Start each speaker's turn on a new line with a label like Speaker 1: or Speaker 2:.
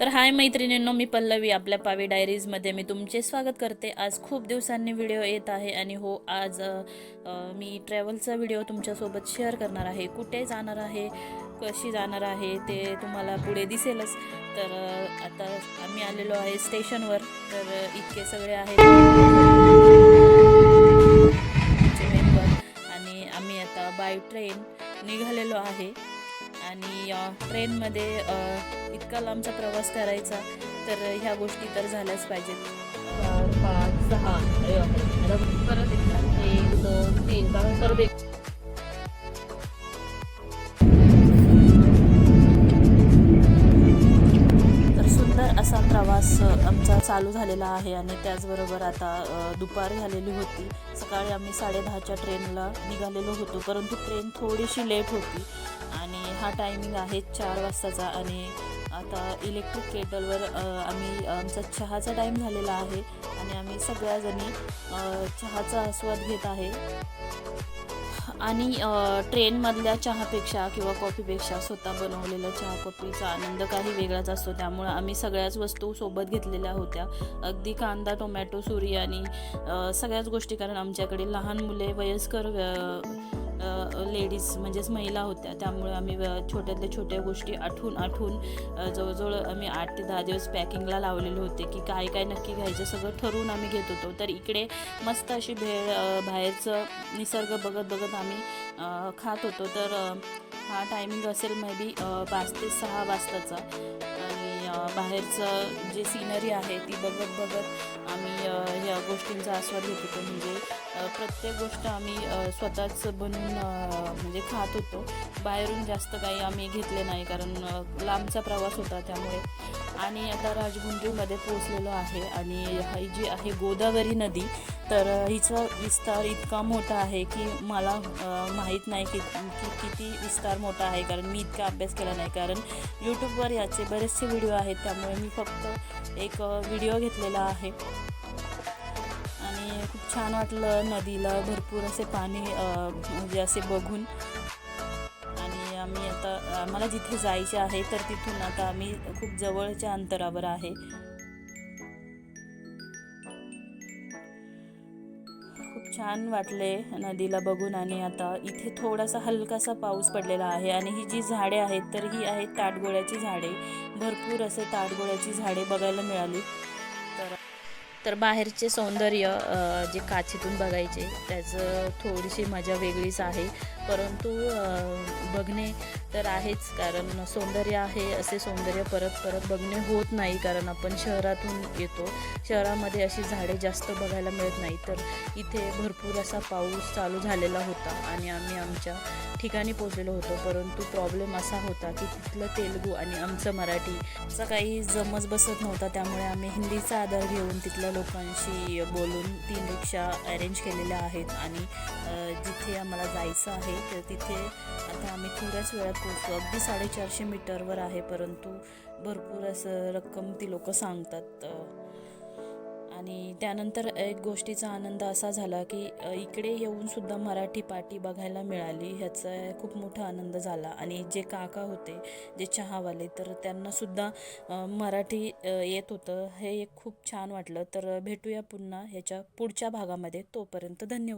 Speaker 1: तर हाय मैत्रिणींनो मी पल्लवी आपल्या पावी डायरीजमध्ये. मी तुमचे स्वागत करते. आज खूप दिवसांनी व्हिडिओ येत आहे आणि हो आज मी ट्रॅव्हलचा व्हिडिओ तुमच्यासोबत शेअर करणार आहे. कुठे जाणार आहे? कशी जाणार आहे? ते तुम्हाला पुढे दिसेलच. तर आता आम्ही आलेलो आहे स्टेशनवर. तर इतके सगळे आहेत. मेंबर. आणि आम्ही आता बाय ट्रेन निघालेलो आहे. आणि ट्रेनमध्ये इतका लांबचा प्रवास करायचा तर ह्या गोष्टी तर झाल्याच पाहिजेत.
Speaker 2: चार पाच सहा. अरे परत एकदा. एक दोन तीन. कारण परत एक
Speaker 1: तर सुंदर असा प्रवास आमचा चालू झालेला आहे आणि त्याचबरोबर आता दुपार झालेली होती. सकाळी आम्ही साडेदहाच्या ट्रेनला निघालेलो होतो परंतु ट्रेन थोडीशी लेट होती. हा टायमिंग आहे चार वाजताचा आणि आता इलेक्ट्रिक केटलवर आम्ही आमचा चहाचा टाईम झालेला आहे आणि आम्ही सगळ्याजणी चहाचा आस्वाद घेत आहे. आणि ट्रेनमधल्या चहापेक्षा किंवा कॉफीपेक्षा स्वतः बनवलेला चहा कॉफीचा आनंद काही वेगळाच असतो. त्यामुळं आम्ही सगळ्याच वस्तू सोबत घेतलेल्या होत्या. अगदी कांदा टोमॅटो सुरी आणि सगळ्याच गोष्टी कारण आमच्याकडे लहान मुले वयस्कर लेडीज म्हणजेच महिला होत्या. त्यामुळे आम्ही छोट्यातल्या छोट्या गोष्टी आठवून आठवून जवळजवळ आम्ही आठ ते दहा दिवस पॅकिंगला लावलेले होते की काय काय नक्की घ्यायचं सगळं ठरवून आम्ही घेत होतो. तर इकडे मस्त अशी भेळ बाहेरचं निसर्ग बघत बघत आम्ही खात होतो. तर हा टायमिंग असेल मे बी पाच ते सहा वाजताचा. आणि बाहेरचं जे सिनरी आहे ती बघत बघत आम्ही गोष्टींचा आस्वाद घेत होतो म्हणजे प्रत्येक गोष्ट आम्ही स्वतःच बनवून म्हणजे खात होतो. बाहेरून जास्त काही आम्ही घेतले नाही कारण लांबचा प्रवास होता त्यामुळे. आणि आता राजमुंद्रीमध्ये पोचलेलो आहे आणि ही जी आहे गोदावरी नदी तर हिचा विस्तार इतका मोठा आहे की मला माहीत नाही की कि किती विस्तार मोठा आहे कारण मी इतका अभ्यास केला नाही. कारण यूट्यूबवर याचे बरेचसे व्हिडिओ आहेत त्यामुळे मी फक्त एक व्हिडिओ घेतलेला आहे. आणि खूप छान वाटलं नदीला भरपूर असे पाणी म्हणजे असे बघून. आणि आम्ही आता आम्हाला जिथे जायचे आहे तर तिथून आता आम्ही खूप जवळच्या अंतरावर आहे. खूप छान वाटले नदीला बघून आणि आता इथे थोडासा हलकासा पाऊस पडलेला आहे. आणि ही जी झाडे आहेत तर ही आहेत ताटगोळ्याची झाडे. भरपूर असे ताटगोळ्याची झाडे बघायला मिळाली. तर तर बाहेरचे सौंदर्य जे काचेतून बघायचे त्याचं थोडीशी मजा वेगळीच आहे. परंतु बघणे तर आहेच कारण सौंदर्य आहे असे सौंदर्य परत परत बघणे होत नाही कारण आपण शहरातून येतो. शहरामध्ये अशी झाडे जास्त बघायला मिळत नाही. तर इथे भरपूर असा पाऊस चालू झालेला होता आणि आम्ही आमच्या ठिकाणी पोचलेलो होतो. परंतु प्रॉब्लेम असा होता की तिथलं तेलगू आणि आमचं मराठी असा काही जमच बसत नव्हता. त्यामुळे आम्ही हिंदीचा आधार घेऊन तिथल्या लोकांशी बोलून तीन रिक्षा अरेंज केलेल्या आहेत आणि जिथे आम्हाला जायचं आहे तर तिथे आता आम्ही थोड्याच वेळात पोहोचतो अगदी साडेचारशे मीटरवर आहे परंतु भरपूर असं रक्कम ती लोक सांगतात. आणि त्यानंतर एक गोष्टीचा आनंद असा झाला की इकडे येऊनसुद्धा मराठी पाटी बघायला मिळाली. ह्याचा खूप मोठा आनंद झाला. आणि जे काका होते जे चहावाले तर त्यांनासुद्धा मराठी येत होतं. हे एक खूप छान वाटलं. तर भेटूया पुन्हा ह्याच्या पुढच्या भागामध्ये. तोपर्यंत धन्यवाद.